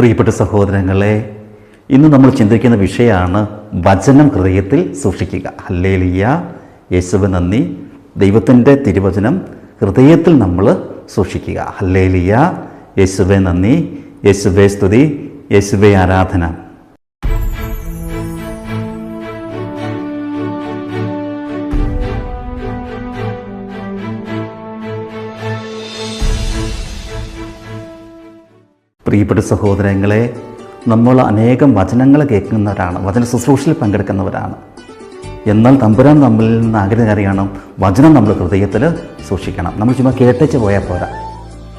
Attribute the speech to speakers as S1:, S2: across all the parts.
S1: പ്രിയപ്പെട്ട സഹോദരങ്ങളെ ഇന്ന് നമ്മൾ ചിന്തിക്കുന്ന വിഷയമാണ് വചനം ഹൃദയത്തിൽ സൂക്ഷിക്കുക. ഹല്ലേലിയ. യേശുവ നന്ദി. ദൈവത്തിന്റെ തിരുവചനം ഹൃദയത്തിൽ നമ്മൾ സൂക്ഷിക്കുക. ഹല്ലേലിയ. യേശുവെ നന്ദി. യേശുവെ സ്തുതി. യേശുവെ ആരാധന. പ്രിയപ്പെട്ട സഹോദരങ്ങളെ നമ്മൾ അനേകം വചനങ്ങൾ കേൾക്കുന്നവരാണ് വചന ശുശ്രൂഷയിൽ പങ്കെടുക്കുന്നവരാണ്. എന്നാൽ തമ്പുരാൻ നമ്മിൽ നിന്ന് ആഗ്രഹം അറിയണം വചനം നമ്മൾ ഹൃദയത്തിൽ സൂക്ഷിക്കണം. നമ്മൾ ചുമ്മാ കേട്ടേച്ച് പോയാൽ പോരാ.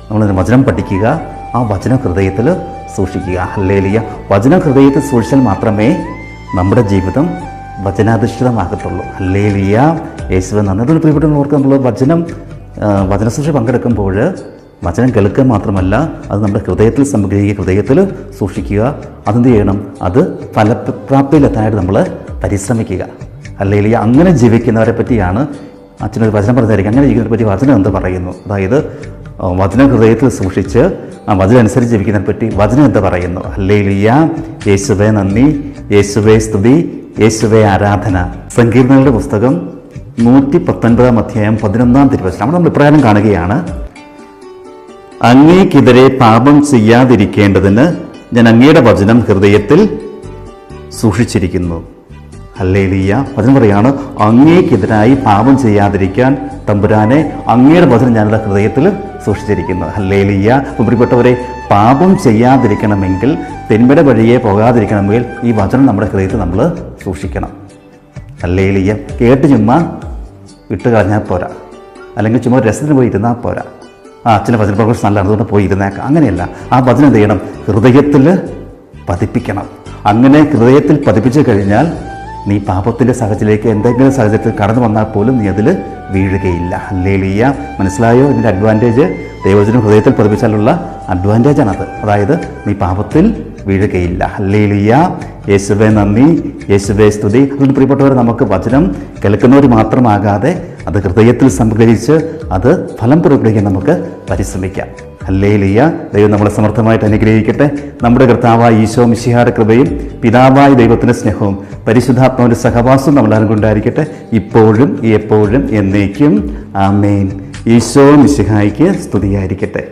S1: നമ്മൾ വചനം പഠിക്കുക ആ വചനം ഹൃദയത്തിൽ സൂക്ഷിക്കുക. അല്ലേലിയ വചനം ഹൃദയത്തിൽ സൂക്ഷിച്ചാൽ മാത്രമേ നമ്മുടെ ജീവിതം വചനാധിഷ്ഠിതമാകത്തുള്ളൂ. അല്ലേലിയ യേശുവൻ നന്ദി. പ്രിയപ്പെട്ടവർക്ക് നമ്മൾ വചനം വചനസൂക്ഷ പങ്കെടുക്കുമ്പോൾ വചനം കേൾക്കുക മാത്രമല്ല അത് നമ്മുടെ ഹൃദയത്തിൽ സംഗ്രഹിക്കുക ഹൃദയത്തിൽ സൂക്ഷിക്കുക. അതെന്ത് ചെയ്യണം? അത് ഫലപ്രാപ്തിയിലെത്താനായിട്ട് നമ്മൾ പരിശ്രമിക്കുക. അല്ലെങ്കിൽ അങ്ങനെ ജീവിക്കുന്നവരെ പറ്റിയാണ് അച്ഛനൊരു വചനം പറഞ്ഞായിരിക്കും അങ്ങനെ ജീവിക്കുന്നവരെ പറ്റി വചനം എന്ത് പറയുന്നു? അതായത് വചന ഹൃദയത്തിൽ സൂക്ഷിച്ച് ആ വചനം അനുസരിച്ച് ജീവിക്കുന്നതിനെ പറ്റി വചനം എന്ത് പറയുന്നു? അല്ലേലിയ യേശുവേ നന്ദി യേശുവേ സ്തുതി യേശുവേ ആരാധന. സങ്കീർണങ്ങളുടെ പുസ്തകം നൂറ്റി പത്തൊൻപതാം അധ്യായം പതിനൊന്നാം തിരുവചനം. നമ്മൾ ഇപ്രകാരം കാണുകയാണ്. അങ്ങേക്കെതിരെ പാപം ചെയ്യാതിരിക്കേണ്ടതിന് ഞാൻ അങ്ങയുടെ വചനം ഹൃദയത്തിൽ സൂക്ഷിച്ചിരിക്കുന്നു. ഹല്ലേലിയ. വചനം പറയാണ് അങ്ങേക്കെതിരായി പാപം ചെയ്യാതിരിക്കാൻ തമ്പുരാനെ അങ്ങയുടെ വചനം ഞാനുള്ള ഹൃദയത്തിൽ സൂക്ഷിച്ചിരിക്കുന്നു. അല്ലേ ലീയ പ്രിയപ്പെട്ടവരെ പാപം ചെയ്യാതിരിക്കണമെങ്കിൽ തിന്മയുടെ വഴിയെ പോകാതിരിക്കണമെങ്കിൽ ഈ വചനം നമ്മുടെ ഹൃദയത്തിൽ നമ്മൾ സൂക്ഷിക്കണം. ഹല്ലേലിയ. കേട്ട് ചുമ്മാ ഇട്ട് കളഞ്ഞാൽ പോരാ. അല്ലെങ്കിൽ ചുമ്മാ രസത്തിന് പോയി ഇരുന്നാൽ പോരാ. ആ അച്ഛന്റെ ഭജന പ്രകോഷം നല്ലതാണ് അതുകൊണ്ട് പോയി ഇരുന്നേക്കാം അങ്ങനെയല്ല ആ ഭജന എന്ത് ചെയ്യണം? ഹൃദയത്തിൽ പതിപ്പിക്കണം. അങ്ങനെ ഹൃദയത്തിൽ പതിപ്പിച്ചു കഴിഞ്ഞാൽ നീ പാപത്തിന്റെ സാഹചര്യത്തിലേക്ക് എന്തെങ്കിലും സാഹചര്യത്തിൽ കടന്നു വന്നാൽ പോലും നീ അതിൽ വീഴുകയില്ല. ഹല്ലേലിയ മനസ്സിലായോ? ഇതിന്റെ അഡ്വാന്റേജ് ദൈവജനം ഹൃദയത്തിൽ പതിപ്പിച്ചാലുള്ള അഡ്വാന്റേജാണത് അതായത് നീ പാപത്തിൽ വീഴുകയില്ല. ഹല്ലേലിയ. യേശുവെ നന്ദി. യേശുവെ സ്തുതി. അതുകൊണ്ട് പ്രിയപ്പെട്ടവർ നമുക്ക് വചനം കേൾക്കുന്നവർ മാത്രമാകാതെ അത് ഹൃദയത്തിൽ സംഗ്രഹിച്ച് അത് ഫലം പുറപ്പെടുവിക്കാൻ നമുക്ക് പരിശ്രമിക്കാം. ഹല്ലേലിയ. ദൈവം നമ്മളെ സമർത്ഥമായിട്ട് അനുഗ്രഹിക്കട്ടെ. നമ്മുടെ കർത്താവായ ഈശോ മിശിഹായുടെ കൃപയും പിതാവായ ദൈവത്തിന്റെ സ്നേഹവും പരിശുദ്ധാത്മാവിന്റെ സഹവാസവും നമ്മളാരും കൊണ്ടായിരിക്കട്ടെ ഇപ്പോഴും എപ്പോഴും എന്നേക്കും. ആമേൻ. ഈശോ മിശിഹായിക്ക് സ്തുതിയായിരിക്കട്ടെ.